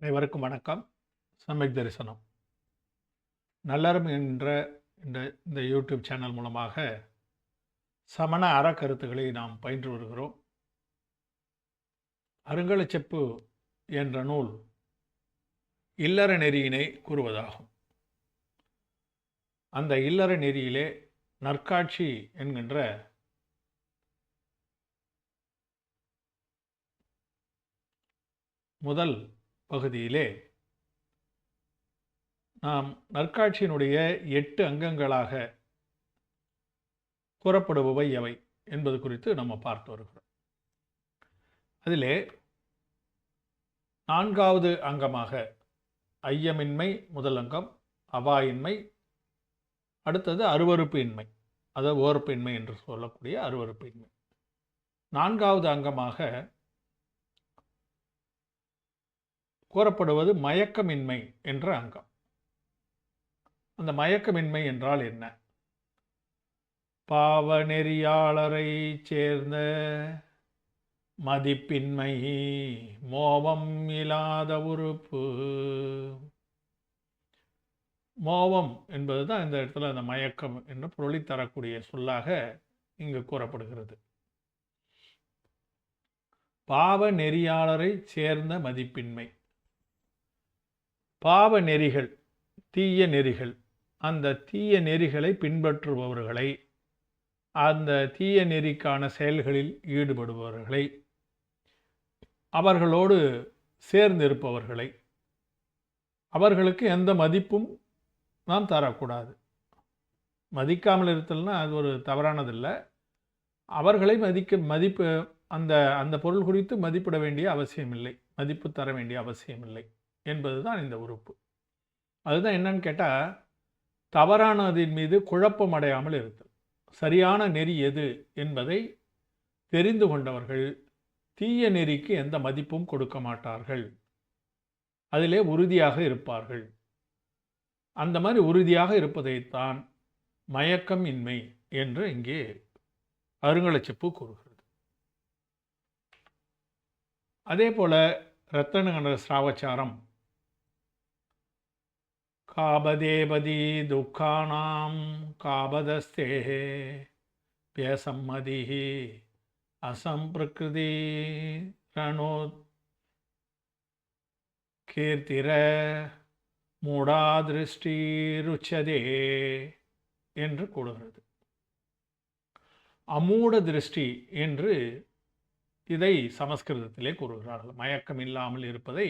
அனைவருக்கும் வணக்கம். சமயக் தரிசனம். நல்லறம் என்ற இந்த இந்த யூடியூப் சேனல் மூலமாக சமண அறக்கருத்துக்களை நாம் பயின்று வருகிறோம். அருங்கலச்செப்பு என்ற நூல் இல்லற நெறியினை கூறுவதாகும். அந்த இல்லற நெறியிலே நற்காட்சி என்கின்ற முதல் பகுதியிலே நாம் நற்காட்சியினுடைய எட்டு அங்கங்களாக கூறப்படுபவை எவை என்பது குறித்து நம்ம பார்த்து வருகிறோம். அதிலே நான்காவது அங்கமாக ஐயமின்மை முதல் அங்கம் அவாயின்மை அடுத்தது அருவறுப்பு இன்மை அதாவது ஓர்ப்பு இன்மை என்று சொல்லக்கூடிய அருவறுப்பு இன்மை நான்காவது அங்கமாக கூறப்படுவது மயக்கமின்மை என்ற அங்கம். அந்த மயக்கமின்மை என்றால் என்ன? பாவ நெறியாளரை சேர்ந்த மதிப்பின்மை மோபம் இல்லாத உறுப்பு. மோபம் என்பது தான் இந்த இடத்துல அந்த மயக்கம் என்ற பொருளி தரக்கூடிய சொல்லாக இங்கு கூறப்படுகிறது. பாவ நெறியாளரை சேர்ந்த மதிப்பின்மை. பாவ நெறிகள் தீய நெறிகள் அந்த தீய நெறிகளை பின்பற்றுபவர்களை அந்த தீய நெறிக்கான செயல்களில் ஈடுபடுபவர்களை அவர்களோடு சேர்ந்திருப்பவர்களை அவர்களுக்கு எந்த மதிப்பும் நாம் தரக்கூடாது. மதிக்காமல் இருத்தல்னா அது ஒரு தவறானதில்லை. அவர்களை மதிக்க மதிப்பு அந்த அந்த பொருள் குறித்து மதிப்பிட வேண்டிய அவசியமில்லை. மதிப்பு தர வேண்டிய அவசியமில்லை. என்பது தான் இந்த உறுப்பு. அதுதான் என்னன்னு கேட்டால் தவறானதின் மீது குழப்பம் அடையாமல் இருத்தல். சரியான நெறி எது என்பதை தெரிந்து கொண்டவர்கள் தீய நெறிக்கு எந்த மதிப்பும் கொடுக்க மாட்டார்கள். அதிலே உறுதியாக இருப்பார்கள். அந்த மாதிரி உறுதியாக இருப்பதைத்தான் மயக்கம் இன்மை என்று இங்கே அருங்கலச்சிப்பு கூறுகிறது. அதே போல் ரத்தனகண்ட ஸ்ராவச்சாரம் காபதேபதி துக்கானாம் காபதஸ்தே பேசம்மதி அசம்பிரகிருதி ரணோ கீர்த்திர மூடாதிருஷ்டி ருச்சதே என்று கூறுகிறது. அமூட திருஷ்டி என்று இதை சமஸ்கிருதத்திலே கூறுகிறார்கள். மயக்கம் இல்லாமல் இருப்பதை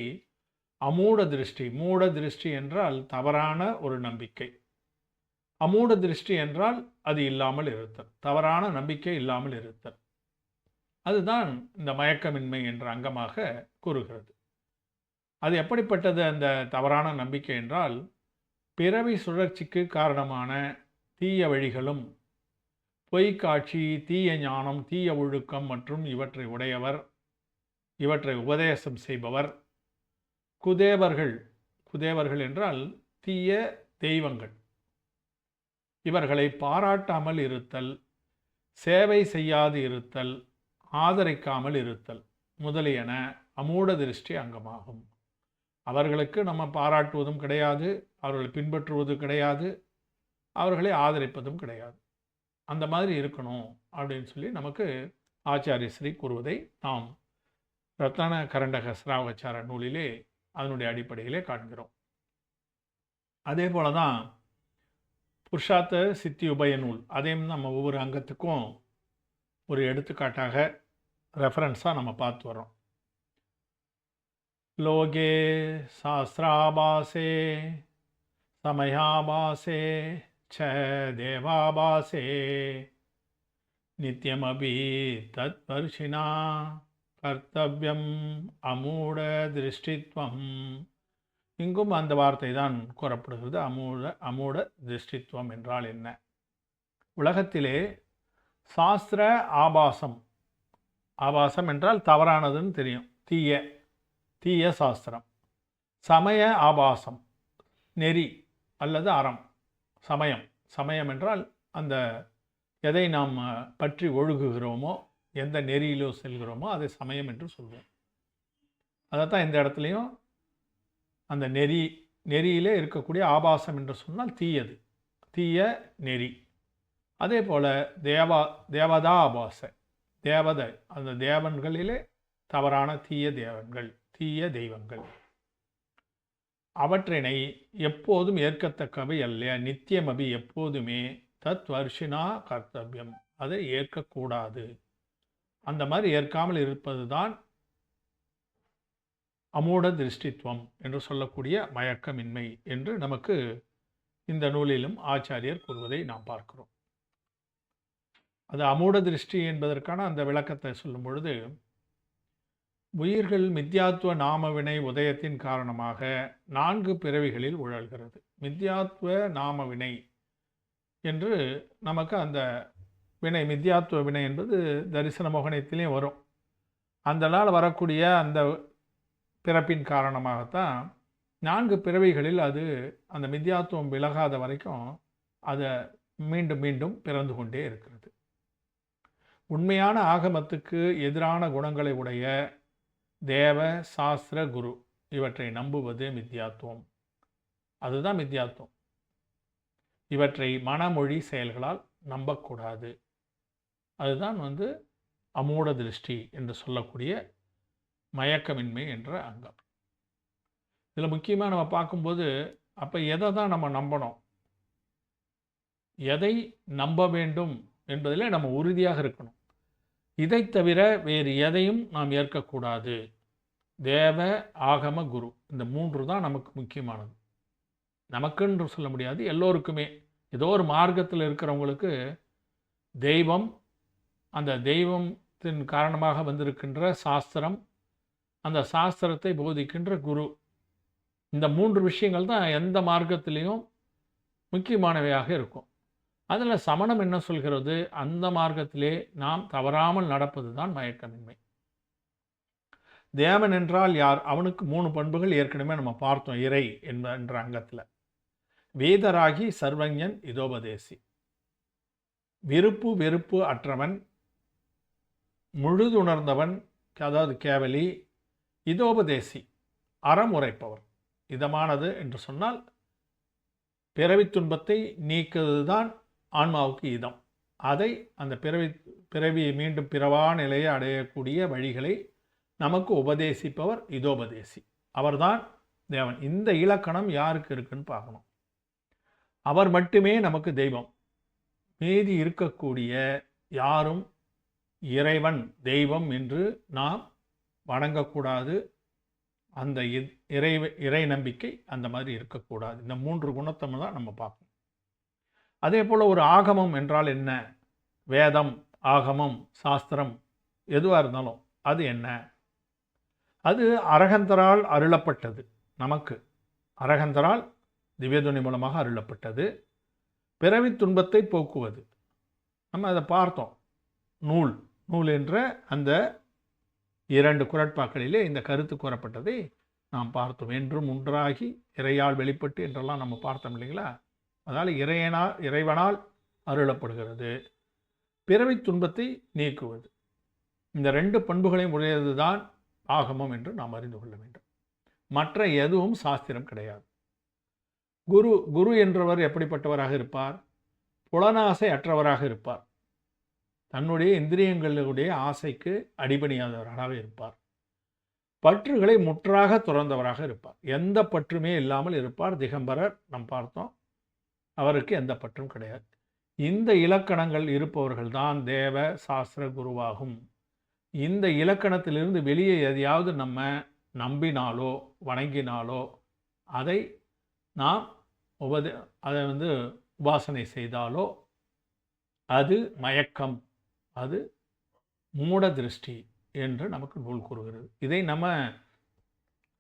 அமூட திருஷ்டி மூட திருஷ்டி என்றால் தவறான ஒரு நம்பிக்கை. அமூட திருஷ்டி என்றால் அது இல்லாமல் இருத்தல். தவறான நம்பிக்கை இல்லாமல் இருத்தல். அதுதான் இந்த மயக்கமின்மை என்ற அங்கமாக கூறுகிறது. அது எப்படிப்பட்டது அந்த தவறான நம்பிக்கை என்றால் பிறவி சுழற்சிக்கு காரணமான தீய வழிகளும் பொய்க்காட்சி தீய ஞானம் தீய ஒழுக்கம் மற்றும் இவற்றை உடையவர் இவற்றை உபதேசம் செய்பவர் குதேவர்கள் குதேவர்கள் என்றால் தீய தெய்வங்கள். இவர்களை பாராட்டாமல் இருத்தல் சேவை செய்யாது இருத்தல் ஆதரிக்காமல் இருத்தல் முதலியன அமூட திருஷ்டி அங்கமாகும். அவர்களுக்கு நம்ம பாராட்டுவதும் கிடையாது அவர்களை பின்பற்றுவது கிடையாது அவர்களை ஆதரிப்பதும் கிடையாது. அந்த மாதிரி இருக்கணும் அப்படின்னு சொல்லி நமக்கு ஆச்சாரிய ஸ்ரீ கூறுவதை நாம் ரத்தன கரண்டக சிராவச்சார நூலிலே அதனுடைய அடிப்படையிலே காண்கிறோம். அதே போல தான் புருஷார்த்த சித்தி உபய நூல் அதையும் நம்ம ஒவ்வொரு அங்கத்துக்கும் ஒரு எடுத்துக்காட்டாக ரெஃபரன்ஸாக நம்ம பார்த்து வரோம் லோகே சாஸ்திராபாசே சமயாபாசே ச தேவாபாசே நித்தியமபி தத்வர்ஷினா கர்த்தவியம் அமூட திருஷ்டித்வம். இங்கும் அந்த வார்த்தை தான் கூறப்படுகிறது. அமூட அமூட திருஷ்டித்வம் என்றால் என்ன? உலகத்திலே சாஸ்திர ஆபாசம். ஆபாசம் என்றால் தவறானதுன்னு தெரியும். தீய தீய சாஸ்திரம். சமய ஆபாசம். நெறி அல்லது அறம். சமயம். சமயம் என்றால் அந்த எதை நாம் பற்றி ஒழுகுகிறோமோ எந்த நெறியிலோ செல்கிறோமோ அதை சமயம் என்று சொல்வோம். அதைத்தான் இந்த இடத்துலையும் அந்த நெறி நெறியிலே இருக்கக்கூடிய ஆபாசம் என்று சொன்னால் தீயது. தீய நெறி. அதே போல் தேவா தேவதா ஆபாச. தேவதை அந்த தேவன்களிலே தவறான தீய தேவன்கள் தீய தெய்வங்கள். அவற்றினை எப்போதும் ஏற்கத்தக்கவை அல்ல நித்தியமபி எப்போதுமே தத் வருஷினா கர்த்தவியம். அதை ஏற்கக்கூடாது. அந்த மாதிரி ஏற்காமல் இருப்பது தான் அமூட திருஷ்டித்துவம் என்று சொல்லக்கூடிய மயக்கமின்மை என்று நமக்கு இந்த நூலிலும் ஆச்சாரியர் கூறுவதை நாம் பார்க்கிறோம். அது அமூட திருஷ்டி என்பதற்கான அந்த விளக்கத்தை சொல்லும் பொழுது உயிர்கள் மித்யாத்துவ நாமவினை உதயத்தின் காரணமாக நான்கு பிறவிகளில் உழல்கிறது. மித்யாத்துவ நாமவினை என்று நமக்கு அந்த வினை மித்யாத்துவ வினை என்பது தரிசன மோகனத்திலையும் வரும். அந்த நாள் வரக்கூடிய அந்த பிறப்பின் காரணமாகத்தான் நான்கு பிறவிகளில் அது அந்த மித்யாத்துவம் விலகாத வரைக்கும் அதை மீண்டும் மீண்டும் பிறந்து கொண்டே இருக்கிறது. உண்மையான ஆகமத்துக்கு எதிரான குணங்களை உடைய தேவ சாஸ்திர குரு இவற்றை நம்புவது மித்யாத்துவம் அதுதான் மித்யாத்துவம் இவற்றை மனமொழி செயல்களால் நம்பக்கூடாது. அதுதான் வந்து அமூட திருஷ்டி என்று சொல்லக்கூடிய மயக்கமின்மை என்ற அங்கம். இதில் முக்கியமாக நம்ம பார்க்கும்போது அப்போ எதை தான் நம்ம நம்பணும்? எதை நம்ப வேண்டும் என்பதில் நம்ம உறுதியாக இருக்கணும். இதை தவிர வேறு எதையும் நாம் ஏற்கக்கூடாது. தேவ ஆகம குரு இந்த மூன்று தான் நமக்கு முக்கியமானது. நமக்குன்னு சொல்ல முடியாது எல்லோருக்குமே. ஏதோ ஒரு மார்க்கத்தில் இருக்கிறவங்களுக்கு தெய்வம் அந்த தெய்வத்தின் காரணமாக வந்திருக்கின்ற சாஸ்திரம் அந்த சாஸ்திரத்தை போதிக்கின்ற குரு. இந்த மூன்று விஷயங்கள் தான் எந்த மார்க்கத்திலையும் முக்கியமானவையாக இருக்கும். அதில் சமணம் என்ன சொல்கிறது? அந்த மார்க்கத்திலே நாம் தவறாமல் நடப்பது தான் மயக்கமின்மை. தேவன் என்றால் யார்? அவனுக்கு மூணு பண்புகள் ஏற்கனவே நம்ம பார்த்தோம் இறை என்ப என்ற அங்கத்தில். வேதராகி சர்வஞன் இதோபதேசி. விருப்பு வெறுப்பு அற்றவன் முழுதுணர்ந்தவன் அதாவது கேவலி இதோபதேசி அறம் உரைப்பவர் இதமானது என்று சொன்னால் பிறவி துன்பத்தை நீக்குவது தான் ஆன்மாவுக்கு இதம். அதை அந்த பிறவி பிறவியை மீண்டும் பிறவா நிலையை அடையக்கூடிய வழிகளை நமக்கு உபதேசிப்பவர் இதோபதேசி. அவர்தான் தேவன். இந்த இலக்கணம் யாருக்கு இருக்குன்னு பார்க்கணும். அவர் மட்டுமே நமக்கு தெய்வம். மீதி இருக்கக்கூடிய யாரும் இறைவன் தெய்வம் என்று நாம் வணங்கக்கூடாது. அந்த இறை இறை நம்பிக்கை அந்த மாதிரி இருக்கக்கூடாது. இந்த மூன்று குணத்தம் தான் நம்ம பார்ப்போம். அதே போல் ஒரு ஆகமம் என்றால் என்ன? வேதம் ஆகமம் சாஸ்திரம் எதுவாக இருந்தாலும் அது என்ன? அது அரகந்தரால் அருளப்பட்டது நமக்கு. அரகந்தரால் திவ்யதுணி மூலமாக அருளப்பட்டது. பிறவி துன்பத்தை போக்குவது. நம்ம அதை பார்த்தோம். நூல் நூல் என்ற அந்த இரண்டு குரட்பாக்களிலே இந்த கருத்து கூறப்பட்டதை நாம் பார்த்தோம். என்றும் ஒன்றாகி இறையால் வெளிப்பட்டு என்றெல்லாம் நம்ம பார்த்தோம் இல்லைங்களா? அதனால் இறையனால் இறைவனால் அருளப்படுகிறது. பிறவி துன்பத்தை நீக்குவது. இந்த ரெண்டு பண்புகளையும் உடையது தான் ஆகமம் என்று நாம் அறிந்து கொள்ள வேண்டும். மற்ற எதுவும் சாஸ்திரம் கிடையாது. குரு குரு என்றவர் எப்படிப்பட்டவராக இருப்பார்? புலனாசை அற்றவராக இருப்பார். தன்னுடைய இந்திரியங்களுடைய ஆசைக்கு அடிபணியாதவராக இருப்பார். பற்றுகளை முற்றாக துறந்தவராக இருப்பார். எந்த பற்றுமே இல்லாமல் இருப்பார். திகம்பரர் நம் பார்த்தோம். அவருக்கு எந்த பற்றும் கிடையாது. இந்த இலக்கணங்கள் இருப்பவர்கள் தான் தேவ சாஸ்திர குருவாகும். இந்த இலக்கணத்திலிருந்து வெளியே எதையாவது நம்ம நம்பினாலோ வணங்கினாலோ அதை நாம் உபதே அதை வந்து உபாசனை செய்தாலோ அது மயக்கம். அது மூட திருஷ்டி என்று நமக்கு நூல் கூறுகிறது. இதை நம்ம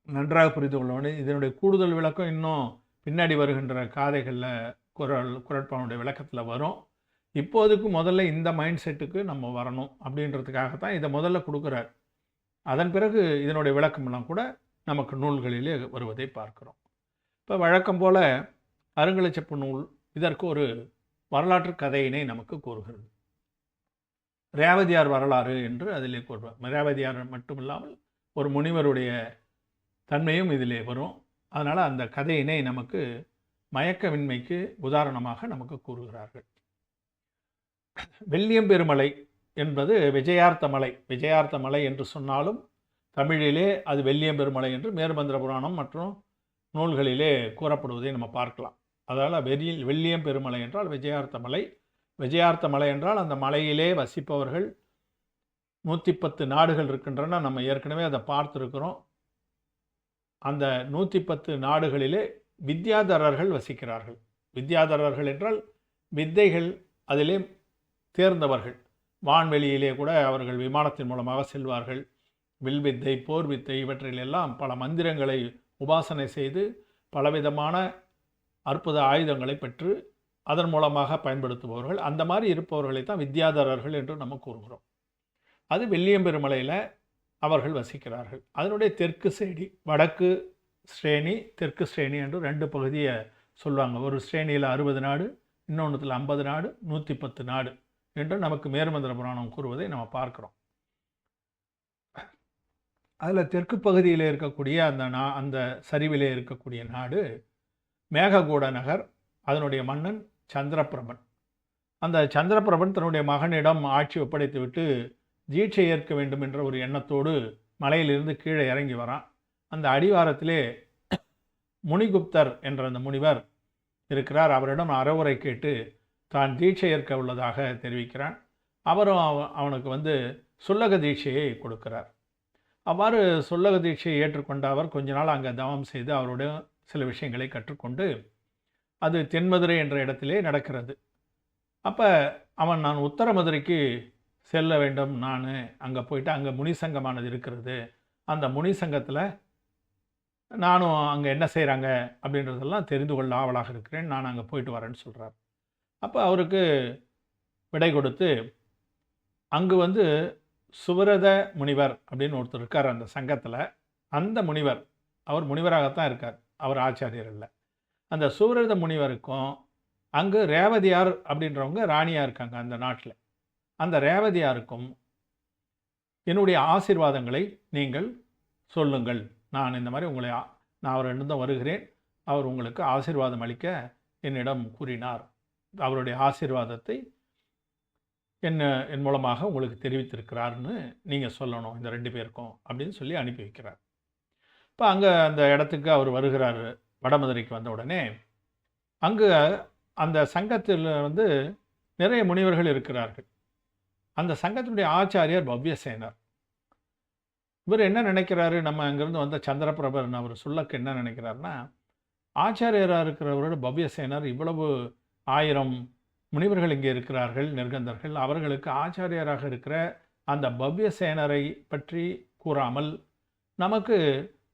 நன்றாக புரிந்து கொள்ளணும் இதனுடைய கூடுதல் விளக்கம் இன்னும் பின்னாடி வருகின்ற காதைகளில் குரல் குரட்பானுடைய விளக்கத்தில் வரும். இப்போதுக்கு முதல்ல இந்த மைண்ட் செட்டுக்கு நம்ம வரணும் அப்படின்றதுக்காகத்தான் இதை முதல்ல கொடுக்குறார். அதன் பிறகு இதனுடைய விளக்கமெல்லாம் கூட நமக்கு நூல்களிலே வருவதை பார்க்குறோம். இப்போ வழக்கம் போல் அருங்கலச்சப்பு நூல் இதற்கு ஒரு வரலாற்று கதையினை நமக்கு கூறுகிறது. ரேவதியார் வரலாறு என்று அதிலே கூறுவார். ரேவதியார் மட்டும் இல்லாமல் ஒரு முனிவருடைய தன்மையும் இதிலே வரும். அதனால் அந்த கதையினை நமக்கு மயக்கமின்மைக்கு உதாரணமாக நமக்கு கூறுகிறார்கள். வெள்ளியம் பெருமலை என்பது விஜயார்த்த மலை. விஜயார்த்த மலை என்று சொன்னாலும் தமிழிலே அது வெள்ளியம் பெருமலை என்று மேர்மந்திர புராணம் மற்றும் நூல்களிலே கூறப்படுவதை நம்ம பார்க்கலாம். அதனால் வெறியில் வெள்ளியம் பெருமலை என்றால் விஜயார்த்த மலை விஜயார்த்த மலை என்றால் அந்த மலையிலே வசிப்பவர்கள் நூற்றி பத்து நாடுகள் இருக்கின்றன. நம்ம ஏற்கனவே அதை பார்த்துருக்கிறோம். அந்த நூற்றி பத்து நாடுகளிலே வித்யாதரர்கள் வசிக்கிறார்கள். வித்யாதரர்கள் என்றால் வித்தைகள் அதிலே தேர்ந்தவர்கள். வான்வெளியிலே கூட அவர்கள் விமானத்தின் மூலமாக செல்வார்கள். வில்வித்தை போர் வித்தை இவற்றிலெல்லாம் பல மந்திரங்களை உபாசனை செய்து பலவிதமான அற்புத ஆயுதங்களை பெற்று அதன் மூலமாக பயன்படுத்துபவர்கள். அந்த மாதிரி இருப்பவர்களை தான் வித்யாதரர்கள் என்று நம்ம கூறுகிறோம். அது வெள்ளியம்பெருமலையில் அவர்கள் வசிக்கிறார்கள். அதனுடைய தெற்கு ஸ்ரேணி வடக்கு ஸ்ரேணி தெற்கு ஸ்ரேணி என்று ரெண்டு பகுதியை சொல்லுவாங்க. ஒரு ஸ்ரேணியில் அறுபது நாடு இன்னொன்றுத்தில் ஐம்பது நாடு நூற்றி பத்து நாடு என்று நமக்கு மேர்மந்திர புராணம் கூறுவதை நம்ம பார்க்குறோம். அதில் தெற்கு பகுதியில் இருக்கக்கூடிய அந்த நா அந்த சரிவிலே இருக்கக்கூடிய நாடு மேககூட நகர் அதனுடைய மன்னன் சந்திரபிரபன் அந்த சந்திரபிரபன் தன்னுடைய மகனிடம் ஆட்சி ஒப்படைத்துவிட்டு தீட்சை ஏற்க வேண்டும் என்ற ஒரு எண்ணத்தோடு மலையிலிருந்து கீழே இறங்கி வரான். அந்த அடிவாரத்திலே முனிகுப்தர் என்ற அந்த முனிவர் இருக்கிறார். அவரிடம் அறவுரை கேட்டு தான் தீட்சை ஏற்க உள்ளதாக தெரிவிக்கிறான். அவரும் அவனுக்கு வந்து சொல்லக தீட்சையை கொடுக்கிறார். அவ்வாறு சொல்லக தீட்சையை ஏற்றுக்கொண்ட அவர் கொஞ்ச நாள் அங்கே தவம் செய்து அவருடைய சில விஷயங்களை கற்றுக்கொண்டு அது தென்மதுரை என்ற இடத்திலே நடக்கிறது. அப்போ அவன் நான் உத்தர மதுரைக்கு செல்ல வேண்டும். நான் அங்கே போயிட்டு அங்கே முனிசங்கமானது இருக்கிறது. அந்த முனிசங்கத்தில் நானும் அங்கே என்ன செய்கிறாங்க அப்படின்றதெல்லாம் தெரிந்து கொள்ள ஆவலாக இருக்கிறேன். நான் அங்கே போயிட்டு வரேன்னு சொல்கிறார் அப்போ அவருக்கு விடை கொடுத்து அங்கு வந்து சுவரத முனிவர் அப்படின்னு ஒருத்தர் இருக்கார் அந்த சங்கத்தில். அந்த முனிவர் அவர் முனிவராகத்தான் இருக்கார். அவர் ஆச்சாரியர் இல்லை அந்த சூரத முனிவருக்கும் அங்கு ரேவதியார் அப்படின்றவங்க ராணியாக இருக்காங்க அந்த நாட்டில். அந்த ரேவதியாருக்கும் என்னுடைய ஆசீர்வாதங்களை நீங்கள் சொல்லுங்கள். நான் இந்த மாதிரி உங்களை நான் நான் அவரிடம் வருகிறேன். அவர் உங்களுக்கு ஆசிர்வாதம் அளிக்க என்னிடம் கூறினார். அவருடைய ஆசீர்வாதத்தை என்ன என் மூலமாக உங்களுக்கு தெரிவித்திருக்கிறார்னு நீங்கள் சொல்லணும் இந்த ரெண்டு பேருக்கும் அப்படின்னு சொல்லி அனுப்பி வைக்கிறார். இப்போ அங்கே அந்த இடத்துக்கு அவர் வருகிறார். வடமதுரைக்கு வந்த உடனே அங்கு அந்த சங்கத்தில் வந்து நிறைய முனிவர்கள் இருக்கிறார்கள். அந்த சங்கத்தினுடைய ஆச்சாரியர் பவ்யசேனர். இவர் என்ன நினைக்கிறாரு? நம்ம அங்கேருந்து வந்த சந்திரபிரபன் அவர் சொல்லக்கு என்ன நினைக்கிறாருன்னா ஆச்சாரியராக இருக்கிறவரோட பவ்யசேனர் இவ்வளவு ஆயிரம் முனிவர்கள் இங்கே இருக்கிறார்கள் நிர்கந்தர்கள். அவர்களுக்கு ஆச்சாரியராக இருக்கிற அந்த பவ்யசேனரை பற்றி கூறாமல் நமக்கு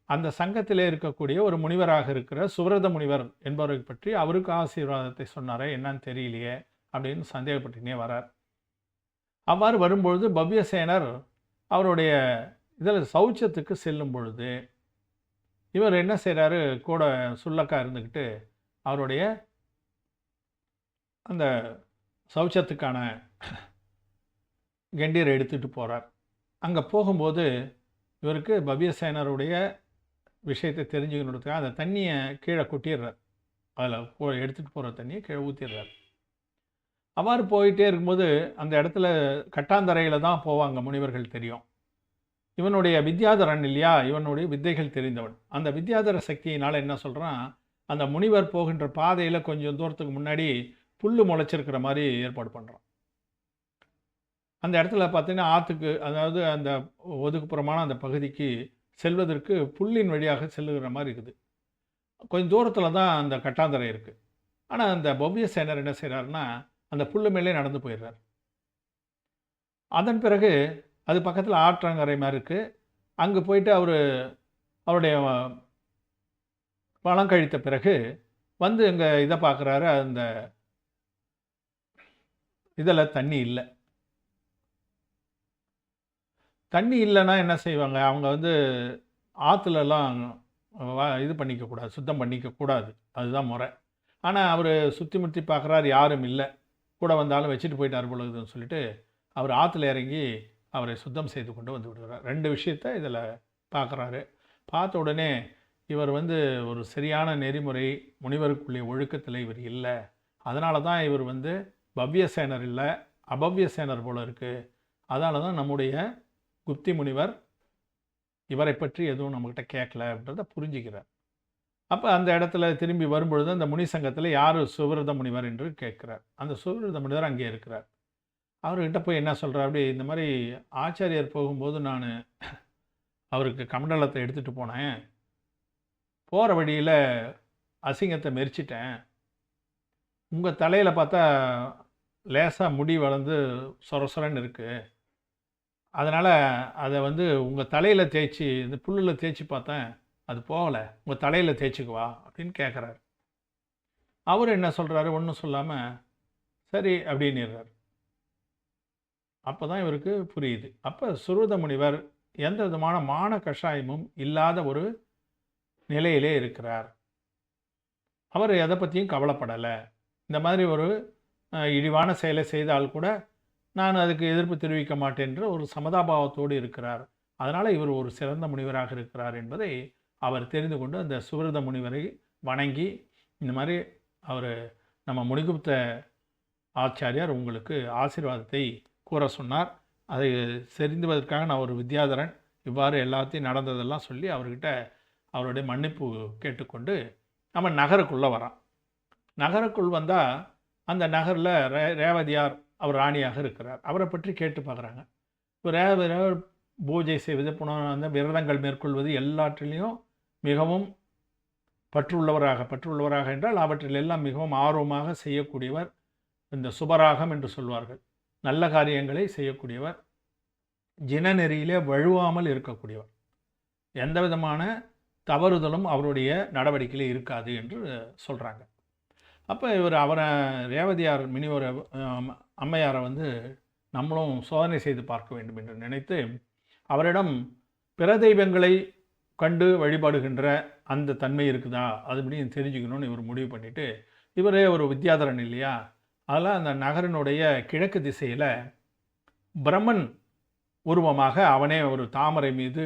அந்த சங்கத்திலே இருக்கக்கூடிய ஒரு முனிவராக இருக்கிற சுவரத முனிவர் என்பவரை பற்றி அவருக்கு ஆசீர்வாதத்தை சொன்னாரே என்னன்னு தெரியலையே அப்படின்னு சந்தேகப்பட்டுனே வரார். அவ்வாறு வரும்பொழுது பவ்யசேனர் அவருடைய இதில் சௌச்சத்துக்கு செல்லும் பொழுது இவர் என்ன செய்கிறாரு கூட சுல்லக்கா இருந்துக்கிட்டு அவருடைய அந்த சௌச்சத்துக்கான கெண்டீரை எடுத்துகிட்டு போகிறார் அங்கே போகும்போது இவருக்கு பவ்யசேனருடைய விஷயத்தை தெரிஞ்சுக்கணுன்றதுக்காக அந்த தண்ணியை கீழே கொட்டிடுறார். அதில் போ எடுத்துகிட்டு போகிற தண்ணியை கீழே ஊற்றிடுறார் அவ்வாறு போயிட்டே இருக்கும்போது அந்த இடத்துல கட்டாந்தரையில் தான் போவாங்க முனிவர்கள் தெரியும். இவனுடைய வித்யாதரன் இல்லையா? இவனுடைய வித்தைகள் தெரிந்தவன். அந்த வித்யாதர சக்தியினால் என்ன சொல்கிறான் அந்த முனிவர் போகின்ற பாதையில் கொஞ்சம் தூரத்துக்கு முன்னாடி புல் முளைச்சிருக்கிற மாதிரி ஏற்பாடு பண்ணுறான் அந்த இடத்துல பார்த்தீங்கன்னா ஆற்றுக்கு அதாவது அந்த ஒதுக்குப்புறமான அந்த பகுதிக்கு செல்வதற்கு புல்லின் வழியாக செல்லுகிற மாதிரி இருக்குது. கொஞ்சம் தூரத்தில் தான் அந்த கட்டாந்தரை இருக்குது ஆனால் அந்த பவ்ய சேனர் என்ன செய்கிறாருன்னா அந்த புல்லு மேலே நடந்து போயிடுறார் அதன் பிறகு அது பக்கத்தில் ஆற்றங்கரை மாதிரி இருக்குது அங்கே போயிட்டு அவர் அவருடைய பழம் கழித்த பிறகு வந்து இங்கே இதை பார்க்குறாரு. அந்த இதில் தண்ணி இல்லை. தண்ணி இல்லைன்னா என்ன செய்வாங்க? அவங்க வந்து ஆற்றுலலாம் இது பண்ணிக்கக்கூடாது சுத்தம் பண்ணிக்கக்கூடாது அதுதான் முறை. ஆனால் அவர் சுற்றி முற்றி பார்க்குறாரு யாரும் இல்லை. கூட வந்தாலும் வச்சுட்டு போயிட்டார் பொழுதுன்னு சொல்லிட்டு அவர் ஆற்றுல இறங்கி அவரை சுத்தம் செய்து கொண்டு வந்து விடுறார். ரெண்டு விஷயத்த இதில் பார்க்குறாரு பார்த்த உடனே இவர் வந்து ஒரு சரியான நெறிமுறை முனிவருக்குள்ளே ஒழுக்கத்தில் இவர் இல்லை. அதனால தான் இவர் வந்து பவ்யசேனர் இல்லை அபவ்யசேனர் போல இருக்குது அதனால தான் நம்முடைய குப்தி முனிவர் இவரை பற்றி எதுவும் நம்மக்கிட்ட கேட்கல அப்படின்றத புரிஞ்சுக்கிறார். அப்போ அந்த இடத்துல திரும்பி வரும்பொழுது அந்த முனி சங்கத்தில் யார் சுவிரத முனிவர் என்று கேட்குறார். அந்த சுவிரத முனிவர் அங்கே இருக்கிறார். அவர்கிட்ட போய் என்ன சொல்கிறார் அப்படி இந்த மாதிரி ஆச்சாரியர் போகும்போது நான் அவருக்கு கமண்டலத்தை எடுத்துகிட்டு போனேன். போகிற வழியில் அசிங்கத்தை மெரிச்சிட்டேன். உங்கள் தலையில் பார்த்தா லேசாக முடி வளர்ந்து சொர சொரன்னு இருக்குது அதனால் அதை வந்து உங்கள் தலையில் தேய்ச்சி இந்த புல்லில் தேய்ச்சி பார்த்தேன் அது போகலை. உங்கள் தலையில் தேய்ச்சிக்குவா அப்படின்னு கேட்குறாரு அவர் என்ன சொல்கிறாரு ஒன்றும் சொல்லாமல் சரி அப்படின்னுறார். அப்போ தான் இவருக்கு புரியுது. அப்போ சுருத முனிவர் எந்த விதமான மான கஷாயமும் இல்லாத ஒரு நிலையிலே இருக்கிறார். அவர் எதை பற்றியும் கவலைப்படலை. இந்த மாதிரி ஒரு இழிவான செயலை செய்தால் கூட நான் அதுக்கு எதிர்ப்பு தெரிவிக்க மாட்டேன் என்ற ஒரு சமதாபாவத்தோடு இருக்கிறார். அதனால் இவர் ஒரு சிறந்த முனிவராக இருக்கிறார் என்பதை அவர் தெரிந்து கொண்டு அந்த சுவிரத முனிவரை வணங்கி இந்த மாதிரி அவர் நம்ம முனிகுப்த ஆச்சாரியார் உங்களுக்கு ஆசீர்வாதத்தை கூற சொன்னார். அதை செறிந்துவதற்காக நான் ஒரு வித்யாதரன் இவ்வாறு எல்லாத்தையும் நடந்ததெல்லாம் சொல்லி அவர்கிட்ட அவருடைய மன்னிப்பு கேட்டுக்கொண்டு நம்ம நகருக்குள்ளே வரான். நகருக்குள் வந்தால் அந்த நகரில் ரே ரேவதியார் அவர் ராணியாக இருக்கிறார். அவரை பற்றி கேட்டு பார்க்குறாங்க. இப்போ பூஜை செய்வது புன விரதங்கள் மேற்கொள்வது எல்லாற்றிலையும் மிகவும் பற்றுள்ளவராக பற்றுள்ளவராக என்றால் அவற்றில் எல்லாம் மிகவும் ஆர்வமாக செய்யக்கூடியவர் இந்த சுபராகம் என்று சொல்வார்கள். நல்ல காரியங்களை செய்யக்கூடியவர் ஜினநெறியிலே வழுவாமல் இருக்கக்கூடியவர். எந்த விதமான தவறுதலும் அவருடைய நடவடிக்கையில் இருக்காது என்று சொல்கிறாங்க அப்போ இவர் அவரை ரேவதியார் மினிவர அம்மையாரை வந்து நம்மளும் சோதனை செய்து பார்க்க வேண்டும் என்று நினைத்து அவரிடம் பிற தெய்வங்களை கண்டு வழிபாடுகின்ற அந்த தன்மை இருக்குதா அதுபடியும் தெரிஞ்சுக்கணும்னு இவர் முடிவு பண்ணிவிட்டு இவரே ஒரு வித்யாதரன் இல்லையா? அதில் அந்த நகரினுடைய கிழக்கு திசையில் பிரம்மன் உருவமாக அவனே ஒரு தாமரை மீது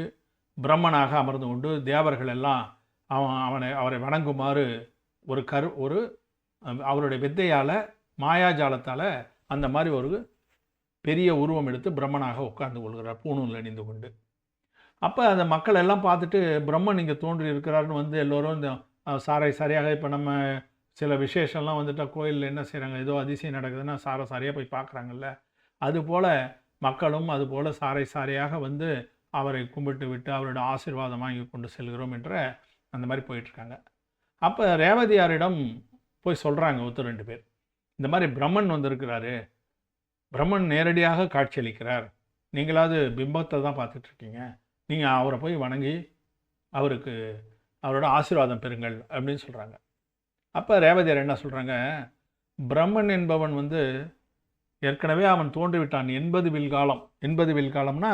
பிரம்மனாக அமர்ந்து கொண்டு தேவர்கள் எல்லாம் அவன் அவனை அவரை வணங்குமாறு ஒரு கரு ஒரு அவருடைய வித்தையால் மாயாஜாலத்தால் அந்த மாதிரி ஒரு பெரிய உருவம் எடுத்து பிரம்மனாக உட்கார்ந்து கொள்கிறார் பூணூல் அணிந்து கொண்டு. அப்போ அந்த மக்கள் எல்லாம் பார்த்துட்டு பிரம்மன் இங்கே தோன்றி இருக்கிறாருன்னு வந்து எல்லோரும் இந்த சாரை சரியாக இப்போ நம்ம சில விசேஷம்லாம் வந்துட்டால் கோயிலில் என்ன செய்கிறாங்க ஏதோ அதிசயம் நடக்குதுன்னா சாரை சாரியாக போய் பார்க்குறாங்கல்ல. அதுபோல் மக்களும் அதுபோல் சாரை சாரையாக வந்து அவரை கும்பிட்டு விட்டு அவரோட ஆசீர்வாதம் வாங்கி கொண்டு செல்கிறோம் என்ற அந்த மாதிரி போயிட்டுருக்காங்க அப்போ ரேவதியாரிடம் போய் சொல்கிறாங்க ஒருத்தர் ரெண்டு பேர். இந்த மாதிரி பிரம்மன் வந்திருக்கிறாரு. பிரம்மன் நேரடியாக காட்சியளிக்கிறார் நீங்களாவது பிம்பத்தை தான் பார்த்துட்ருக்கீங்க. நீங்கள் அவரை போய் வணங்கி அவருக்கு அவரோட ஆசீர்வாதம் பெறுங்கள் அப்படின்னு சொல்கிறாங்க அப்போ ரேவதியர் என்ன சொல்கிறாங்க பிரம்மன் என்பவன் வந்து ஏற்கனவே அவன் தோன்றிவிட்டான். எண்பது வில் காலம். எண்பது வில் காலம்னா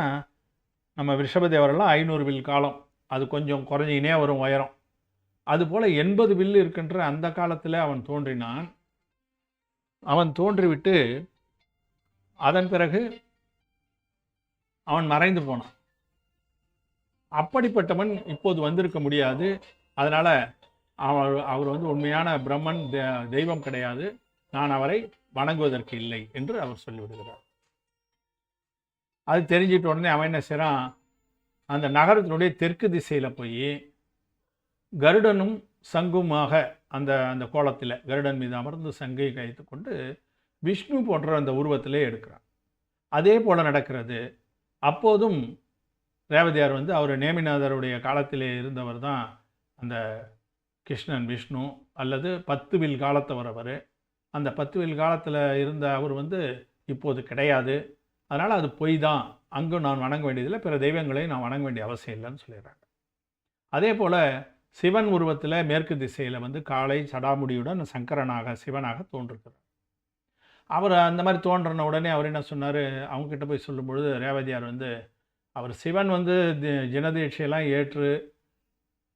நம்ம ரிஷபதேவரெல்லாம் ஐநூறு வில் காலம். அது கொஞ்சம் குறைஞ்சினே வரும் உயரம். அதுபோல் எண்பது வில் இருக்கின்ற அந்த காலத்தில் அவன் தோன்றினான். அவன் தோன்றிவிட்டு அதன் பிறகு அவன் மறைந்து போனான். அப்படிப்பட்டவன் இப்போது வந்திருக்க முடியாது. அதனால் அவர் அவர் வந்து உண்மையான பிரம்மன் தெ- தெய்வம் கிடையாது. நான் அவரை வணங்குவதற்கு இல்லை என்று அவர் சொல்லிவிடுகிறார். அது தெரிஞ்சிட்ட உடனே அவன் என்ன செய்கிறான் அந்த நகரத்தினுடைய தெற்கு திசையில் போய் கருடனும் சங்குமாக அந்த அந்த கோலத்தில் கருடன் மீது அமர்ந்து சங்கை கைத்து கொண்டு விஷ்ணு போன்ற அந்த உருவத்திலே எடுக்கிறான். அதே போல் நடக்கிறது. அப்போதும் ரேவதியார் வந்து அவர் நேமிநாதருடைய காலத்திலே இருந்தவர் தான் அந்த கிருஷ்ணன் விஷ்ணு அல்லது பத்துவில் காலத்தவர் அவர். அந்த பத்துவில் காலத்தில் இருந்த அவர் வந்து இப்போது கிடையாது. அதனால் அது பொய் தான். அங்கும் நான் வணங்க வேண்டியதில்லை. பிற தெய்வங்களையும் நான் வணங்க வேண்டிய அவசியம் இல்லைன்னு சொல்லிடுறாங்க. அதே போல் சிவன் உருவத்தில் மேற்கு திசையில் வந்து காலை சடாமுடியுடன் சங்கரனாக சிவனாக தோன்றுகிறார். அவர் அந்த மாதிரி தோன்றின உடனே அவர் என்ன சொன்னார்? அவங்கக்கிட்ட போய் சொல்லும்பொழுது ரேவதியார் வந்து அவர் சிவன் வந்து தி- ஜனதீட்சையெல்லாம் ஏற்று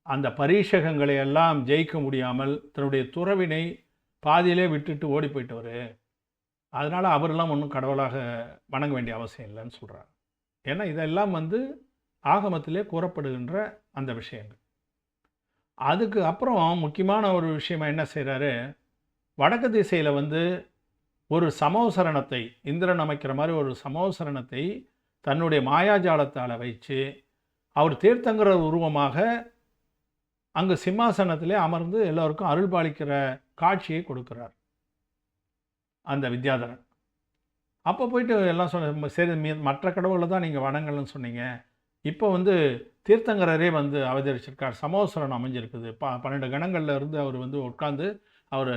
அந்த பரீட்சகங்களை எல்லாம் ஜெயிக்க முடியாமல் தன்னுடைய துறவினை பாதியிலே விட்டுட்டு ஓடி போயிட்டவர். அதனால் அவரெல்லாம் ஒன்றும் கடவுளாக வணங்க வேண்டிய அவசியம் இல்லைன்னு சொல்கிறார் ஏன்னா இதெல்லாம் வந்து ஆகமத்திலே கூறப்படுகின்ற அந்த விஷயங்கள். அதுக்கு அப்புறம் முக்கியமான ஒரு விஷயமா என்ன செய்கிறாரு வடக்கு திசையில் வந்து ஒரு சமோசரணத்தை இந்திரன் அமைக்கிற மாதிரி ஒரு சமோசரணத்தை தன்னுடைய மாயாஜாலத்தால் வைத்து அவர் தீர்த்தங்கிற உருவமாக அங்கு சிம்மாசனத்திலே அமர்ந்து எல்லோருக்கும் அருள் பாலிக்கிற காட்சியை கொடுக்கிறார். அந்த வித்யாதரன். அப்போ போயிட்டு எல்லாம் சொன்ன சரி மற்ற கடவுளை தான் நீங்கள் வணங்கல்னு சொன்னீங்க. இப்போ வந்து தீர்த்தங்கரரே வந்து அவதரிச்சிருக்கார். சமோசரன் அமைஞ்சிருக்குது. ப பன்னெண்டு கணங்களில் இருந்து அவர் வந்து உட்காந்து அவர்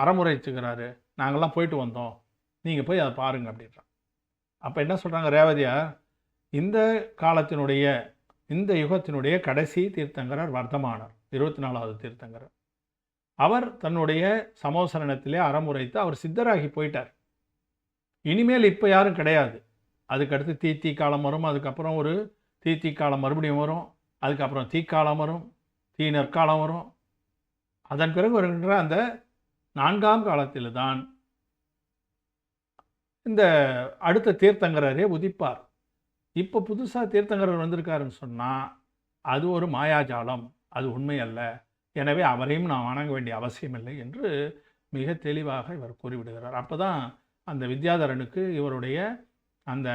அறமுறைச்சுக்கிறாரு நாங்கள்லாம் போயிட்டு வந்தோம். நீங்கள் போய் அதை பாருங்க அப்படின்றான். அப்போ என்ன சொல்கிறாங்க ரேவதியார்? இந்த காலத்தினுடைய இந்த யுகத்தினுடைய கடைசி தீர்த்தங்கரர் வர்த்தமானர் இருபத்தி நாலாவது தீர்த்தங்கரர். அவர் தன்னுடைய சமோசரணத்திலே அறமுறைத்து அவர் சித்தராகி போயிட்டார். இனிமேல் இப்போ யாரும் கிடையாது. அதுக்கடுத்து தீத்தி காலம் வரும் அதுக்கப்புறம் ஒரு தீத்தி காலம் மறுபடியும் வரும் அதுக்கப்புறம் தீக்காலம் வரும் தீ நற்காலம் வரும். அதன் பிறகு வருகின்ற அந்த நான்காம் காலத்தில் தான் இந்த அடுத்த தீர்த்தங்கரரே உதிப்பார். இப்போ புதுசாக தீர்த்தங்கரர் வந்திருக்காருன்னு சொன்னால் அது ஒரு மாயாஜாலம் அது உண்மை அல்ல. எனவே அவரையும் நான் வணங்க வேண்டிய அவசியம் இல்லை என்று மிக தெளிவாக இவர் கூறிவிடுகிறார். அப்போ தான் அந்த வித்யாதரனுக்கு இவருடைய அந்த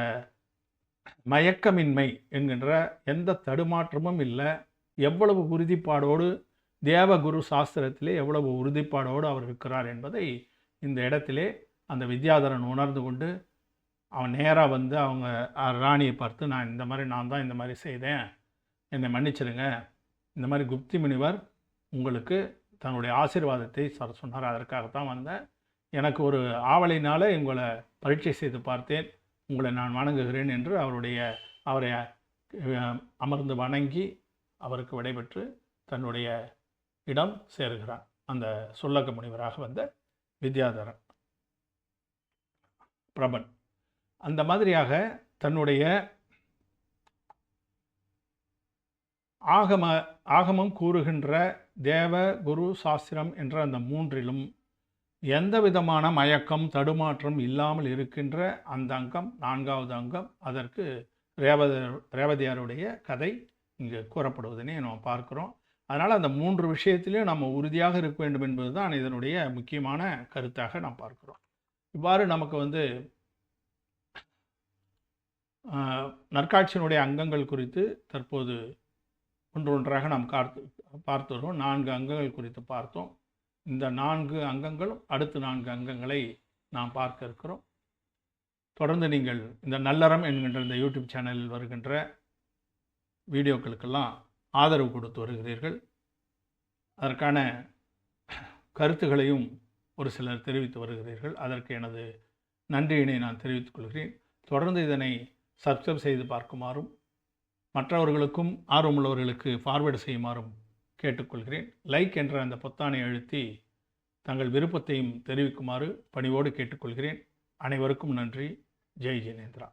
மயக்கமின்மை என்கின்ற எந்த தடுமாற்றமும் இல்லை. எவ்வளவு உறுதிப்பாடோடு தேவகுரு சாஸ்திரத்திலே எவ்வளவு உறுதிப்பாடோடு அவர் இருக்கிறார் என்பதை இந்த இடத்திலே அந்த வித்யாதரன் உணர்ந்து கொண்டு அவன் நேராக வந்து அவங்க ராணியை பார்த்து நான் இந்த மாதிரி நான் தான் இந்த மாதிரி செய்தேன். என்னை மன்னிச்சிடுங்க. இந்த மாதிரி குப்தி முனிவர் உங்களுக்கு தன்னுடைய ஆசீர்வாதத்தை சார் சொன்னார். அதற்காகத்தான் வந்தேன். எனக்கு ஒரு ஆவலினால் உங்களை பரீட்சை செய்து பார்த்தேன். உங்களை நான் வணங்குகிறேன் என்று அவருடைய அவரை அமர்ந்து வணங்கி அவருக்கு விடைபெற்று தன்னுடைய இடம் சேருகிறான். அந்த சொல்லக்க முனிவராக வந்த வித்யாதரன். பிரபன். அந்த மாதிரியாக தன்னுடைய ஆகம ஆகமம் கூறுகின்ற தேவ குரு சாஸ்திரம் என்ற அந்த மூன்றிலும் எந்த விதமான மயக்கம் தடுமாற்றம் இல்லாமல் இருக்கின்ற அந்த அங்கம் நான்காவது அங்கம் அதற்கு ரேவத ரேவதியாருடைய கதை இங்கு கூறப்படுவதனை நாம் பார்க்கிறோம். அதனால் அந்த மூன்று விஷயத்திலையும் நம்ம உறுதியாக இருக்க வேண்டும் என்பது தான் இதனுடைய முக்கியமான கருத்தாக நாம் பார்க்குறோம். இவ்வாறு நமக்கு வந்து நற்காட்சியினுடைய அங்கங்கள் குறித்து தற்போது ஒன்று ஒன்றாக நாம் பார்த்து பார்த்து வருவோம் நான்கு அங்கங்கள் குறித்து பார்த்தோம். இந்த நான்கு அங்கங்களும் அடுத்த நான்கு அங்கங்களை நாம் பார்க்க இருக்கிறோம். தொடர்ந்து நீங்கள் இந்த நல்லறம் என்கின்ற இந்த யூடியூப் சேனலில் வருகின்ற வீடியோக்களுக்கெல்லாம் ஆதரவு கொடுத்து வருகிறீர்கள். அதற்கான கருத்துக்களையும் ஒரு சிலர் தெரிவித்து வருகிறீர்கள். அதற்கு எனது நன்றியினை நான் தெரிவித்துக் கொள்கிறேன். தொடர்ந்து இதனை சப்ஸ்கிரைப் செய்து பார்க்குமாறும் மற்றவர்களுக்கும் ஆர்வமுள்ளவர்களுக்கு ஃபார்வேர்டு செய்யுமாறும் கேட்டுக்கொள்கிறேன். லைக் என்ற அந்த பொத்தானை அழுத்தி தங்கள் விருப்பத்தையும் தெரிவிக்குமாறு பணிவோடு கேட்டுக்கொள்கிறேன். அனைவருக்கும் நன்றி. ஜெய் ஜெயேந்திரா